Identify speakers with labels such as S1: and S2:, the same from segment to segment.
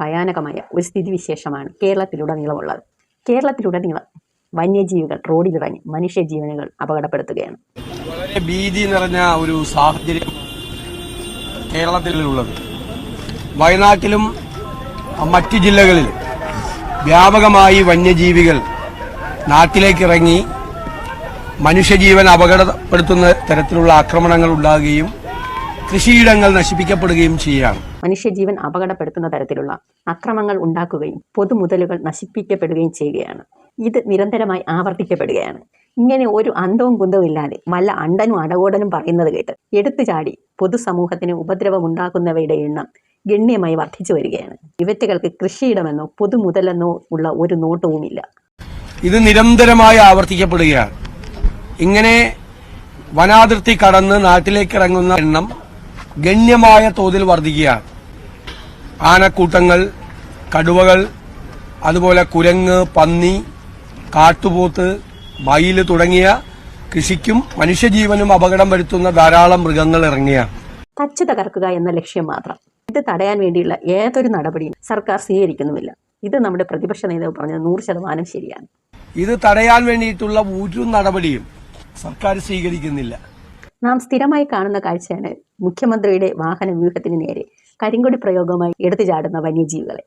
S1: ഭയാനകമായ ഒരു സ്ഥിതിവിശേഷമാണ് കേരളത്തിലുടനീളമുള്ളത്. കേരളത്തിലുടനീളം വന്യജീവികൾ റോഡിലിറങ്ങി മനുഷ്യജീവനുകൾ അപകടപ്പെടുത്തുകയാണ്.
S2: വളരെ ഭീതി നിറഞ്ഞ ഒരു സാഹചര്യം കേരളത്തിലുള്ളത്. വയനാട്ടിലും മറ്റ് ജില്ലകളിലും വ്യാപകമായി വന്യജീവികൾ നാട്ടിലേക്ക് ഇറങ്ങി മനുഷ്യജീവൻ അപകടപ്പെടുത്തുന്ന തരത്തിലുള്ള ആക്രമണങ്ങൾ ഉണ്ടാകുകയും കൃഷിയിടങ്ങൾ നശിപ്പിക്കപ്പെടുകയും ചെയ്യുകയാണ്.
S1: മനുഷ്യജീവൻ അപകടപ്പെടുത്തുന്ന തരത്തിലുള്ള അക്രമങ്ങൾ ഉണ്ടാക്കുകയും പൊതുമുതലുകൾ നശിപ്പിക്കപ്പെടുകയും ചെയ്യുകയാണ്. ഇത് നിരന്തരമായി ആവർത്തിക്കപ്പെടുകയാണ്. ഇങ്ങനെ ഒരു അന്തവും കുന്തവും ഇല്ലാതെ വല്ല അണ്ടനും അടകോടനും പറയുന്നത് കേട്ട് എടുത്തു ചാടി പൊതുസമൂഹത്തിന് ഉപദ്രവമുണ്ടാക്കുന്നവയുടെ എണ്ണം ഗണ്യമായി വർദ്ധിച്ചു വരികയാണ്. ഇവറ്റകൾക്ക് കൃഷിയിടമെന്നോ പൊതുമുതലെന്നോ ഉള്ള ഒരു നോട്ടവുമില്ല.
S2: ഇത് നിരന്തരമായി ആവർത്തിക്കപ്പെടുകയാണ്. ഇങ്ങനെ വനാതിർത്തി കടന്ന് നാട്ടിലേക്ക് ഇറങ്ങുന്ന എണ്ണം ഗണ്യമായ തോതിൽ വർദ്ധിക്കുകയാണ് ആനക്കൂട്ടങ്ങൾ കടുവകൾ അതുപോലെ കുരങ്ങ് പന്നി കാട്ടുപോത്ത് മയിൽ തുടങ്ങിയ കൃഷിക്കും മനുഷ്യജീവനും അപകടം വരുത്തുന്ന ധാരാളം മൃഗങ്ങൾ ഇറങ്ങിയാണ്
S1: തച്ച് തകർക്കുക എന്ന ലക്ഷ്യം മാത്രം. ഇത് തടയാൻ വേണ്ടിയുള്ള ഏതൊരു നടപടിയും സർക്കാർ സ്വീകരിക്കുന്നുമില്ല. ഇത് നമ്മുടെ പ്രതിപക്ഷ നേതാവ് പറഞ്ഞ നൂറ് ശതമാനം ശരിയാണ്.
S2: ഇത് തടയാൻ വേണ്ടിയിട്ടുള്ള ഒരു നടപടിയും സർക്കാർ സ്വീകരിക്കുന്നില്ല.
S1: നാം സ്ഥിരമായി കാണുന്ന കാഴ്ചയാണ് മുഖ്യമന്ത്രിയുടെ വാഹന വ്യൂഹത്തിന് നേരെ കരിങ്കൊടി പ്രയോഗമായി എടുത്തു ചാടുന്ന വന്യജീവികളെ.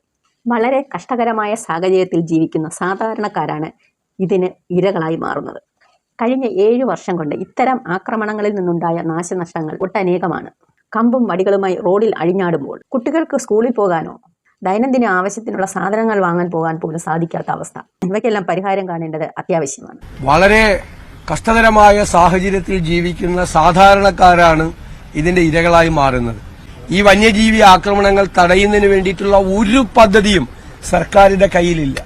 S1: വളരെ കഷ്ടകരമായ സാഹചര്യത്തിൽ ജീവിക്കുന്ന സാധാരണക്കാരാണ് ഇതിന് ഇരകളായി മാറുന്നത്. കഴിഞ്ഞ ഏഴു വർഷം കൊണ്ട് ഇത്തരം ആക്രമണങ്ങളിൽ നിന്നുണ്ടായ നാശനഷ്ടങ്ങൾ ഒട്ടനേകമാണ്. കമ്പും വടികളുമായി റോഡിൽ അഴിഞ്ഞാടുമ്പോൾ കുട്ടികൾക്ക് സ്കൂളിൽ പോകാനോ ദൈനംദിന ആവശ്യത്തിനുള്ള സാധനങ്ങൾ വാങ്ങാൻ പോകാൻ പോലും സാധിക്കാത്ത അവസ്ഥ. ഇവയ്ക്കെല്ലാം പരിഹാരം കാണേണ്ടത് അത്യാവശ്യമാണ്.
S2: വളരെ കഷ്ടകരമായ സാഹചര്യത്തിൽ ജീവിക്കുന്ന സാധാരണക്കാരാണ് ഇതിന്റെ ഇരകളായി മാറുന്നത്. ഈ വന്യജീവി ആക്രമണങ്ങൾ തടയുന്നതിന് വേണ്ടിയിട്ടുള്ള ഒരു പദ്ധതിയും സർക്കാരിന്റെ കയ്യിലില്ല.